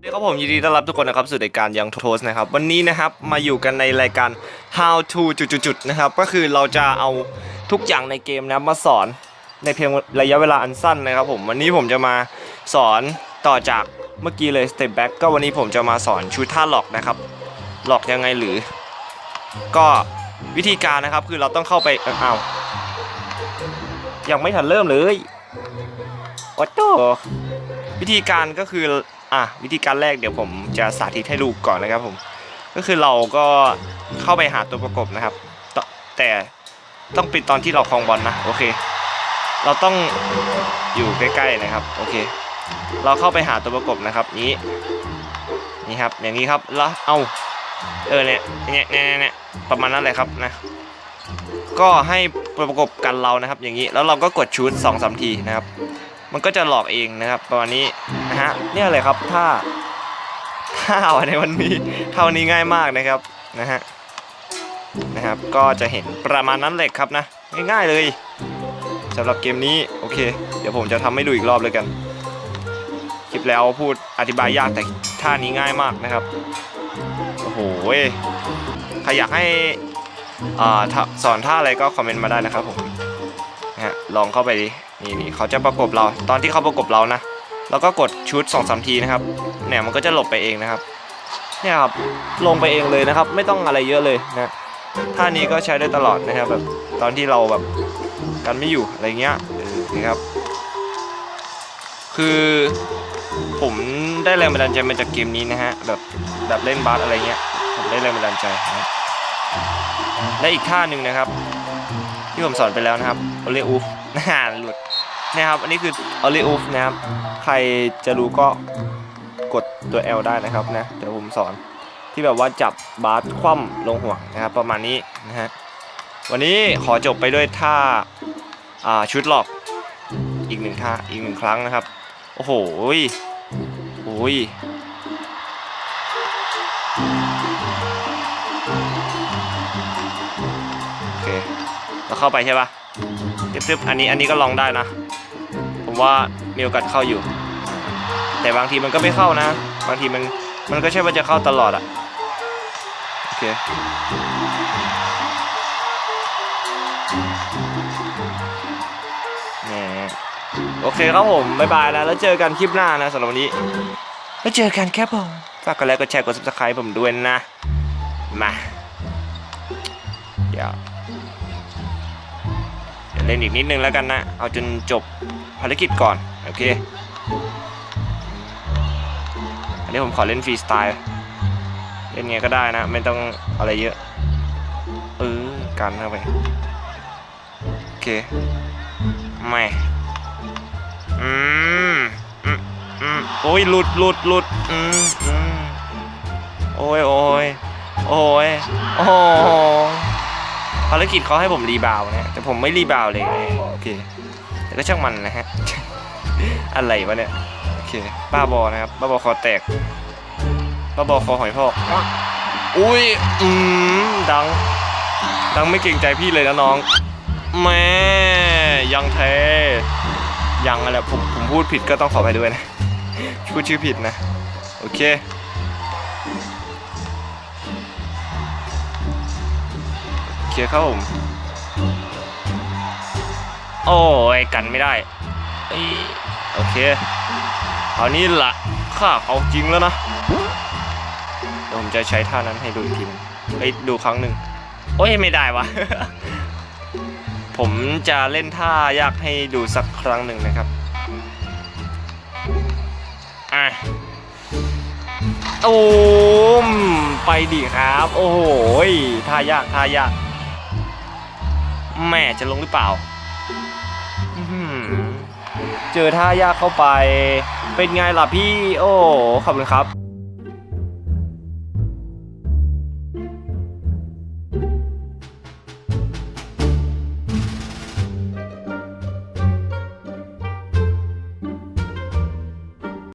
สวัสดีครับผมยินดีต้อนรับทุกคนนะครับสู่รายการยังโทสนะครับ วันนี้นะครับมาอยู่กันในรายการ how to จุดๆนะครับ ก็คือเราจะเอาทุกอย่างในเกมนะมาสอนในเพียงระยะเวลาอันสั้นนะครับผมวันนี้ผมจะมาสอนต่อจากเมื่อกี้เลย step back ก็วันนี้ผมจะมาสอนชุดท่าหลอกนะครับ หลอกยังไงหรือ ก็วิธีการนะครับคือเราต้องเข้าไปเอ้าวยังไม่ทันเริ่มเลยโอ้โตวิธีการก็คือ อะวิธีการแรกเดี๋ยวผมจะสาธิตให้ดูก่อนนะครับผม ก็คือเราก็เข้าไปหาตัวประกบนะครับ แต่ต้องเป็นตอนที่เราคลองบอลนะโอเค เราต้องอยู่ใกล้ๆนะครับโอเค เราเข้าไปหาตัวประกบนะครับนี้นี่ครับอย่างนี้ครับแล้วเอาเออเนี่ยเนี่ยเนี่ยเนี่ยประมาณนั้นแหละครับนะก็ให้ตัวประกบกันเรานะครับอย่างนี้แล้วเราก็กดชุด2องสามทีนะครับ มันก็จะหลอกเองนะครับ ประมาณนี้ นะฮะเนี่ยเลยครับถ้าถ้าวันในวันนี้เท่านี้ง่ายมากนะครับนะฮะนะครับ ก็จะเห็นประมาณนั้นเลยครับนะ ง่ายๆเลยสำหรับเกมนี้โอเค เดี๋ยวผมจะทำให้ดูอีกรอบเลยกัน คลิปแล้วพูดอธิบายยากแต่ท่านี้ง่ายมากนะครับโอ้โหใครอยากให้อ่าสอนท่าอะไรก็คอมเมนต์มาได้นะครับผมนะฮะลองเข้าไปดินี่นี่เขาจะประกบเรา ตอนที่เขาประกบเรานะ แล้วก็กดชุด2อสทีนะครับเนี่ยมันก็จะหลบไปเองนะครับเนี่ยครับลงไปเองเลยนะครับ ไม่ต้องอะไรเยอะเลยนะท่านี้ก็ใช้ได้ตลอดนะครับแบบตอนที่เราแบบกันไม่อยู่อะไรเงี้ยเออนะครับ คือผมได้แรงบันดาลใจมาจากเกมนี้นะฮะแบบแบบเล่นบาสอะไรเงี้ยผมได้แรงบันดาลใจนะและอีกท่าหนึ่งนะครับ ที่ผมสอนไปแล้วนะครับโอเลอูฟน่าหลุด นะครับ อันนี้คือโอเลอูฟนะครับ ใครจะรู้ก็กดตัว L ได้นะครับนะ เดี๋ยวผมสอนที่แบบว่าจับบาสคว่ำลงห่วงนะครับ ประมาณนี้นะฮะ วันนี้ขอจบไปด้วยท่าอ่าชุดหลอกอีกหนึ่งท่าอีกหนึ่งครั้งนะครับ โอ้โหยโอ้ยโอเคเราเข้าไปใช่ปะตึ๊บๆอันนี้อันนี้ก็ลองได้นะ ว่ามีโอกาสเข้าอยู่ แต่บางทีมันก็ไม่เข้านะ บางทีมันมันก็ใช่ว่าจะเข้าตลอดอะโอเคโอเคครับผม บ๊ายบายแล้ว แล้วเจอกันคลิปหน้านะสำหรับวันนี้ แล้วเจอกันครับผม ฝากกดไลค์กดแชร์กด subscribe ผมด้วยนะ มาเดี๋ยวเล่นอีกนิดนึงแล้วกันนะ เอาจนจบ ภารกิจก่อน โอเค อันนี้ผมขอเล่นฟรีสไตล์ เล่นไงก็ได้นะ ไม่ต้องอะไรเยอะ เออกันเข้าไป โอเค ไม่อืมอืมอืมโอ้ยหลุดหลุดหลุดอืมอืมโอ้ยโอ้ยโอ้ยโอ้ภารกิจเขาให้ผมรีบาวนะแต่ผมไม่รีบาวเลย โอเค ก็ช่างมันนะฮะ อะไรวะเนี่ย โอเค บ้าบอนะครับ บ้าบอคอแตก บ้าบอคอหอยพอกอุ้ย อืม ดัง ดังไม่เกรงใจพี่เลยนะน้อง แม่ยังเทยังอะไรผมผมพูดผิดก็ต้องขอไปด้วยนะ พูดชื่อผิดนะ โอเคโอเคครับผม โอ้ยกันไม่ได้โอเคคราวนี้ละข้าเอาจริงแล้วนะเดี๋ยวผมจะใช้ท่านั้นให้ดูอีกทีนึงเอ้ยดูครั้งหนึ่งโอ้ยไม่ได้วะผมจะเล่นท่ายากให้ดูสักครั้งหนึ่งนะครับอะโอ้มไปดิครับ โอ้โหยท่ายากท่ายาก แม่จะลงหรือเปล่า เจอท่ายากเข้าไป เป็นไงล่ะพี่ โอ้ขอบคุณครับ